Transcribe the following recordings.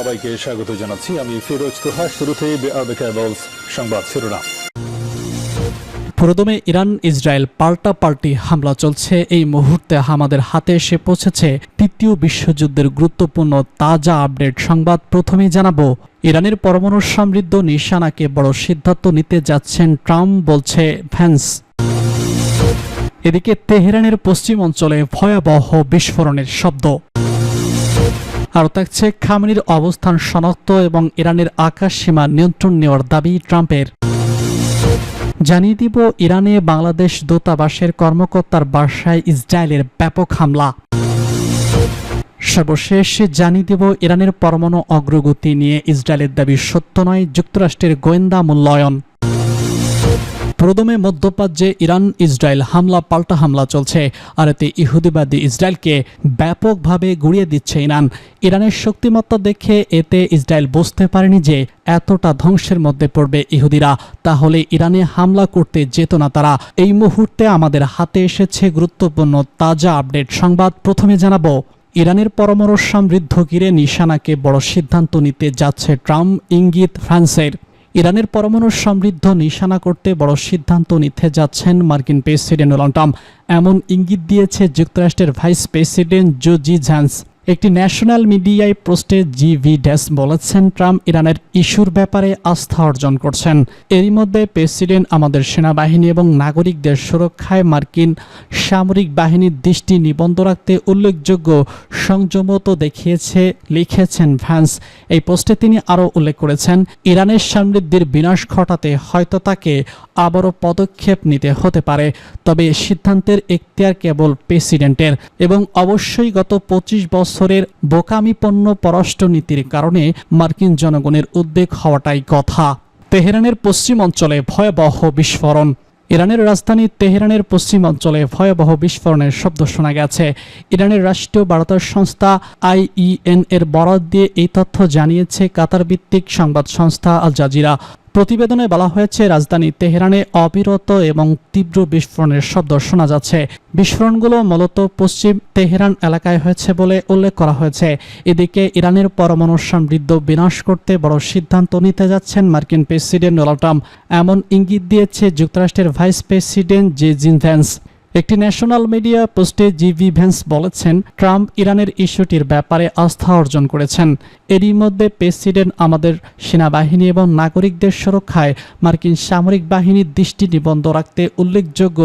সবাইকে স্বাগত জানাচ্ছি। আমি ফিরোজ তোহা শুরুতে সংবাদ শিরোনাম। প্রথমে ইরান ইসরায়েল পাল্টা পাল্টি হামলা চলছে। এই মুহূর্তে আমাদের হাতে এসে পৌঁছেছে তৃতীয় বিশ্বযুদ্ধের গুরুত্বপূর্ণ তাজা আপডেট সংবাদ। প্রথমেই জানাব, ইরানের পরমাণু সমৃদ্ধ নিশানাকে বড় সিদ্ধান্ত নিতে যাচ্ছেন ট্রাম্প, বলছে ভ্যান্স এদিকে তেহরানের পশ্চিম অঞ্চলে ভয়াবহ বিস্ফোরণের শব্দ। আরও থাকছে খামেনির অবস্থান শনাক্ত এবং ইরানের আকাশ সীমা নিয়ন্ত্রণ নেওয়ার দাবি ট্রাম্পের। জানিয়ে দিব, ইরানে বাংলাদেশ দূতাবাসের কর্মকর্তার বাসায় ইসরায়েলের ব্যাপক হামলা। সর্বশেষ জানিয়ে দেব, ইরানের পরমাণু অগ্রগতি নিয়ে ইসরায়েলের দাবি সত্য নয়, যুক্তরাষ্ট্রের গোয়েন্দা মূল্যায়ন। প্রথমে মধ্যপ্রাচ্যে ইরান ইসরায়েল হামলা, পাল্টা হামলা চলছে। আর এতে ইহুদিবাদী ইসরায়েলকে ব্যাপকভাবে গুড়িয়ে দিচ্ছে ইরান। ইরানের শক্তিমত্তা দেখে এতে ইসরায়েল বুঝতে পারেনি যে এতটা ধ্বংসের মধ্যে পড়বে ইহুদিরা। তাহলে ইরানে হামলা করতে যেত না তারা। এই মুহূর্তে আমাদের হাতে এসেছে গুরুত্বপূর্ণ তাজা আপডেট সংবাদ। প্রথমে জানাব, ইরানের পরমাণু সমৃদ্ধ ঘিরে নিশানাকে বড় সিদ্ধান্ত নিতে যাচ্ছে ট্রাম্প। ইঙ্গিত ফ্রান্সের ইরানের পরমাণু সমৃদ্ধ নিশানা করতে বড় সিদ্ধান্ত নিতে যাচ্ছেন মার্কিন প্রেসিডেন্ট ডোনাল্ড ট্রাম্প। এমন ইঙ্গিত দিয়েছে যুক্তরাষ্ট্রের ভাইস প্রেসিডেন্ট জোজি ঝ্যান্স একটি ন্যাশনাল মিডিয়ায় পোস্টে জি ভি ড্যাস বলেছেন, ট্রাম্প ইরানের ইস্যুর ব্যাপারে আস্থা অর্জন করছেন। এরই মধ্যে প্রেসিডেন্ট আমাদের সেনাবাহিনী এবং নাগরিকদের সুরক্ষায় মার্কিন সামরিক বাহিনীর দৃষ্টি নিবন্ধ রাখতে উল্লেখযোগ্য সংযমত দেখিয়েছে, লিখেছেন ভ্যান্স। এই পোস্টে তিনি আরও উল্লেখ করেছেন, ইরানের সমৃদ্ধির বিনাশ ঘটাতে হয়তো তাকে আবারও পদক্ষেপ নিতে হতে পারে, তবে সিদ্ধান্তের এখতিয়ার কেবল প্রেসিডেন্টের। এবং অবশ্যই গত পঁচিশ বছরের বোকামিপন্ন পররাষ্ট্রনীতির কারণে মার্কিন জনগণের উদ্বেগ হওয়াটাই কথা। তেহরানের পশ্চিম অঞ্চলে ভয়াবহ বিস্ফোরণ। ইরানের রাজধানী তেহরানের পশ্চিম অঞ্চলে ভয়াবহ বিস্ফোরণের শব্দ শোনা গেছে। ইরানের রাষ্ট্রীয় বার্তা সংস্থা আইইএন এর বরাদ দিয়ে এই তথ্য জানিয়েছে কাতার ভিত্তিক সংবাদ সংস্থা আল জাজিরা। প্রতিবেদনে বলা হয়েছে, রাজধানী তেহরানে অবিরত এবং তীব্র বিস্ফোরণের শব্দ শোনা যাচ্ছে। বিস্ফোরণগুলো মূলত পশ্চিম তেহরান এলাকায় হয়েছে বলে উল্লেখ করা হয়েছে। এদিকে ইরানের পরমাণু সমৃদ্ধ বিনাশ করতে বড় সিদ্ধান্ত নিতে যাচ্ছেন মার্কিন প্রেসিডেন্ট ডোনাল্ড ট্রাম্প। এমন ইঙ্গিত দিয়েছে যুক্তরাষ্ট্রের ভাইস প্রেসিডেন্ট জে জিন ভ্যান্স একটি ন্যাশনাল মিডিয়া পোস্টে জিভি ভ্যান্স বলেছেন, ট্রাম্প ইরানের ইস্যুটির ব্যাপারে আস্থা অর্জন করেছেন। এরই মধ্যে প্রেসিডেন্ট আমাদের সেনাবাহিনী এবং নাগরিকদের সুরক্ষায় মার্কিন সামরিক বাহিনীর দৃষ্টি নিবন্ধ রাখতে উল্লেখযোগ্য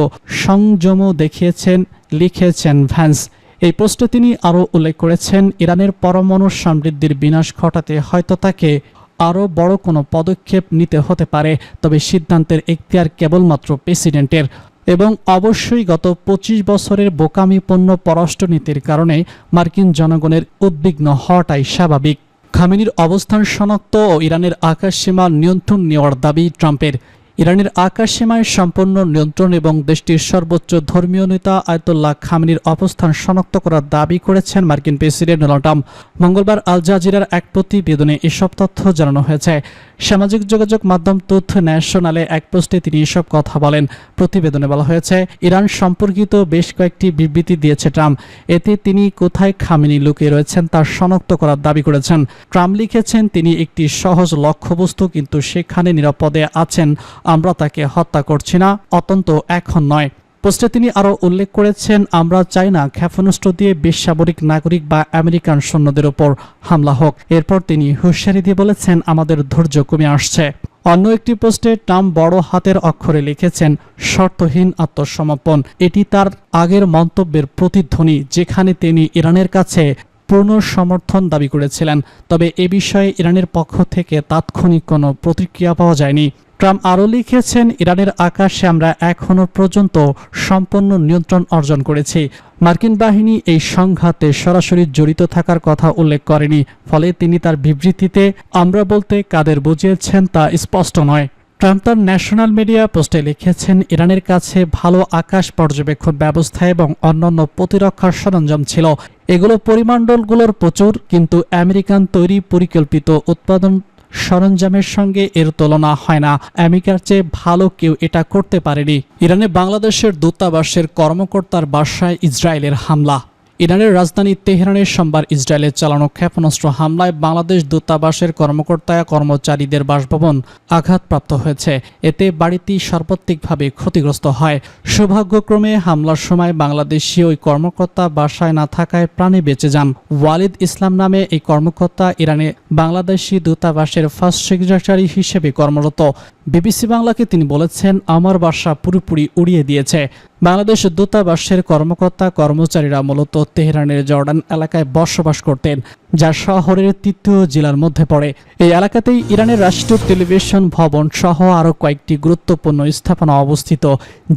সংযমও দেখিয়েছেন, লিখেছেন ভ্যান্স এই পোস্টে তিনি আরও উল্লেখ করেছেন, ইরানের পরমাণু সমৃদ্ধির বিনাশ ঘটাতে হয়তো তাকে আরও বড় কোনো পদক্ষেপ নিতে হতে পারে, তবে সিদ্ধান্তের এখতিয়ার কেবলমাত্র প্রেসিডেন্টের। এবং অবশ্যই গত পঁচিশ বছরের বোকামিপূর্ণ পররাষ্ট্রনীতির কারণে মার্কিন জনগণের উদ্বিগ্ন হওয়াটাই স্বাভাবিক। খামেনির অবস্থান শনাক্ত ও ইরানের আকাশসীমা নিয়ন্ত্রণ নেওয়ার দাবি ট্রাম্পের। ইরানের আকাশসীমায় সম্পূর্ণ নিয়ন্ত্রণ এবং দেশটির সর্বোচ্চ ধর্মীয় নেতা আয়তুল্লাহ খামেনির অবস্থান শনাক্ত করার দাবি করেছেন মার্কিন প্রেসিডেন্ট ডোনাল্ড ট্রাম্প। মঙ্গলবার আল জাজিরার এক প্রতিবেদনে এসব তথ্য জানানো হয়েছে। সামাজিক যোগাযোগ মাধ্যম তথ্য ন্যাশনালে এক পোস্টে তিনি এসব কথা বলেন। প্রতিবেদনে বলা হয়েছে, ইরান সম্পর্কিত বেশ কয়েকটি বিবৃতি দিয়েছে ট্রাম্প। এতে তিনি কোথায় খামিনি লুকিয়ে রয়েছেন তার শনাক্ত করার দাবি করেছেন। ট্রাম্প লিখেছেন, তিনি একটি সহজ লক্ষ্যবস্তু, কিন্তু সেখানে নিরাপদে আছেন, আমরা তাকে হত্যা করছি না, অত্যন্ত এখন নয়। পোস্টে তিনি আরও উল্লেখ করেছেন, আমরা চাই না ক্ষেপণাস্ত্র দিয়ে বেসামরিক নাগরিক বা আমেরিকান সৈন্যদের ওপর হামলা হোক। এরপর তিনি হুঁশিয়ারি দিয়ে বলেছেন, আমাদের ধৈর্য কমে আসছে। অন্য একটি পোস্টে ট্রাম্প বড় হাতের অক্ষরে লিখেছেন, শর্তহীন আত্মসমর্পণ। এটি তার আগের মন্তব্যের প্রতিধ্বনি, যেখানে তিনি ইরানের কাছে পূর্ণ সমর্থন দাবি করেছিলেন। তবে এ বিষয়ে ইরানের পক্ষ থেকে তাৎক্ষণিক কোনো প্রতিক্রিয়া পাওয়া যায়নি। ট্রাম্প আরও লিখেছেন, ইরানের আকাশে আমরা এখনও পর্যন্ত সম্পূর্ণ নিয়ন্ত্রণ অর্জন করেছি। মার্কিন বাহিনী এই সংঘাতে সরাসরি জড়িত থাকার কথা উল্লেখ করেনি, ফলে তিনি তার বিবৃতিতে আমরা বলতে কাদের বুঝিয়েছেন তা স্পষ্ট নয়। ট্রাম্প তার ন্যাশনাল মিডিয়া পোস্টে লিখেছেন, ইরানের কাছে ভালো আকাশ পর্যবেক্ষণ ব্যবস্থা এবং অন্যান্য প্রতিরক্ষার সরঞ্জাম ছিল। এগুলো পরিমণ্ডলগুলোর প্রচুর, কিন্তু আমেরিকান তৈরি পরিকল্পিত উৎপাদন সরঞ্জামের সঙ্গে এর তুলনা হয় না। আমেরিকার চেয়ে ভালো কেউ এটা করতে পারেনি। ইরানে বাংলাদেশের দূতাবাসের কর্মকর্তার বাসায় ইসরায়েলের হামলা। ইরানের রাজধানী তেহরানের সোমবার ইসরায়েলের চালানো ক্ষেপণাস্ত্র হামলায় বাংলাদেশ দূতাবাসের কর্মকর্তা, কর্মচারীদের বাসভবন আঘাতপ্রাপ্ত হয়েছে। এতে বাড়িটি সার্বত্রিকভাবে ক্ষতিগ্রস্ত হয়। সৌভাগ্যক্রমে হামলার সময় বাংলাদেশি ওই কর্মকর্তা বাসায় না থাকায় প্রাণে বেঁচে যান। ওয়ালিদ ইসলাম নামে এই কর্মকর্তা ইরানে বাংলাদেশি দূতাবাসের ফার্স্ট সেক্রেটারি হিসেবে কর্মরত। বিবিসি বাংলাকে তিনি বলেছেন, আমার বাসা পুরোপুরি উড়িয়ে দিয়েছে। বাংলাদেশ দূতাবাসের কর্মকর্তা কর্মচারীরা মূলত তেহরানের জর্ডান এলাকায় বসবাস করতেন, যা শহরের তৃতীয় জেলার মধ্যে পড়ে। এই এলাকাতেই ইরানের রাষ্ট্রীয় টেলিভিশন ভবন সহ আরও কয়েকটি গুরুত্বপূর্ণ স্থাপনা অবস্থিত,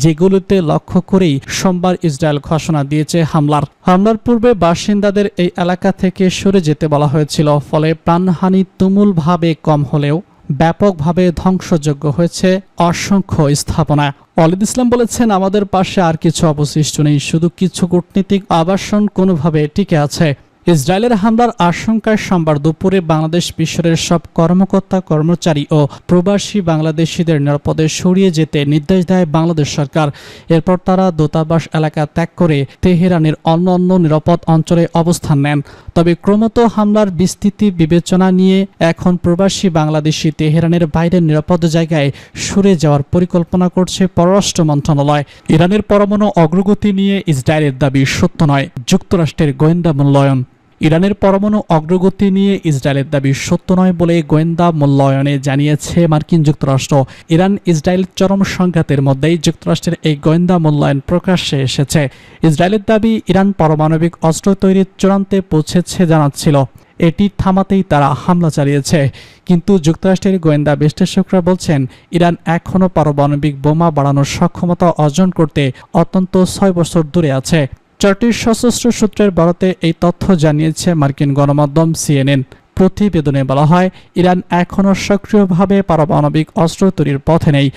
যেগুলোতে লক্ষ্য করেই সোমবার ইসরায়েল ঘোষণা দিয়েছে হামলার। হামলার পূর্বে বাসিন্দাদের এই এলাকা থেকে সরে যেতে বলা হয়েছিল, ফলে প্রাণহানি তুমুলভাবে কম হলেও ব্যাপকভাবে ধ্বংসযোগ্য হয়েছে অসংখ্য স্থাপনা। অলিদ ইসলাম বলেছেন, আমাদের পাশে আর কিছু অবশিষ্ট নেই, শুধু কিছু কূটনীতিক আবাসন কোনোভাবে টিকে আছে। ইসরায়েলের হামলার আশঙ্কায় সোমবার দুপুরে বাংলাদেশ মিশরের সব কর্মকর্তা, কর্মচারী ও প্রবাসী বাংলাদেশিদের নিরাপদে সরিয়ে যেতে নির্দেশ দেয় বাংলাদেশ সরকার। এরপর তারা দূতাবাস এলাকা ত্যাগ করে তেহরানের অন্য অন্য নিরাপদ অঞ্চলে অবস্থান নেন। তবে ক্রমত হামলার বিস্তৃতি বিবেচনা নিয়ে এখন প্রবাসী বাংলাদেশি তেহরানের বাইরের নিরাপদ জায়গায় সরে যাওয়ার পরিকল্পনা করছে পররাষ্ট্র মন্ত্রণালয়। ইরানের পরমাণু অগ্রগতি নিয়ে ইসরায়েলের দাবি সত্য নয়। যুক্তরাষ্ট্রের গোয়েন্দা মূল্যায়ন। ইরানের পরমাণু অগ্রগতি নিয়ে ইসরায়েলের দাবি সত্য নয় বলে গোয়েন্দা মূল্যায়নে জানিয়েছে মার্কিন যুক্তরাষ্ট্র। ইরান, ইসরায়েল চরম সংঘাতের মধ্যেই যুক্তরাষ্ট্রের এই গোয়েন্দা মূল্যায়ন প্রকাশ্যে এসেছে। ইসরায়েলের দাবি, ইরান পারমাণবিক অস্ত্র তৈরির চূড়ান্তে পৌঁছেছে জানাচ্ছিল। এটি থামাতেই তারা হামলা চালিয়েছে। কিন্তু যুক্তরাষ্ট্রের গোয়েন্দা বিশ্লেষকরা বলছেন, ইরান এখনও পারমাণবিক বোমা বাড়ানোর সক্ষমতা অর্জন করতে অত্যন্ত ছয় বছর দূরে আছে। চারটির সশস্ত্র সূত্রের বরাতে এই তথ্য জানিয়েছে মার্কিন গণমাধ্যম সিএনএন। প্রতিবেদনে বলা হয়, ইরান এখনও সক্রিয়ভাবে পারমাণবিক অস্ত্র তৈরির পথে নেই,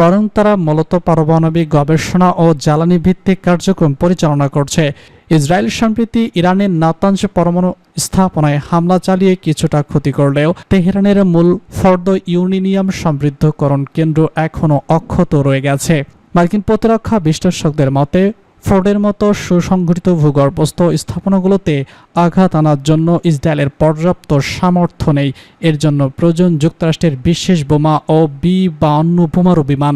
বরং তারা মূলত পারমাণবিক গবেষণা ও জ্বালানি ভিত্তিক কার্যক্রম পরিচালনা করছে। ইসরায়েল সম্প্রতি ইরানের নাতাঞ্জ পরমাণু স্থাপনায় হামলা চালিয়ে কিছুটা ক্ষতি করলেও তেহরানের মূল ফর্দ ইউরেনিয়াম সমৃদ্ধকরণ কেন্দ্র এখনও অক্ষত রয়ে গেছে। মার্কিন প্রতিরক্ষা বিশ্লেষকদের মতে ফোর্ডের মতো সুসংগঠিত ভূগর্ভস্থ স্থাপনাগুলোতে আঘাত আনার জন্য ইসরায়েলের পর্যাপ্ত সামর্থ্য নেই। এর জন্য প্রয়োজন যুক্তরাষ্ট্রের বিশেষ বোমা ও বি বাহান্ন বোমারু বিমান।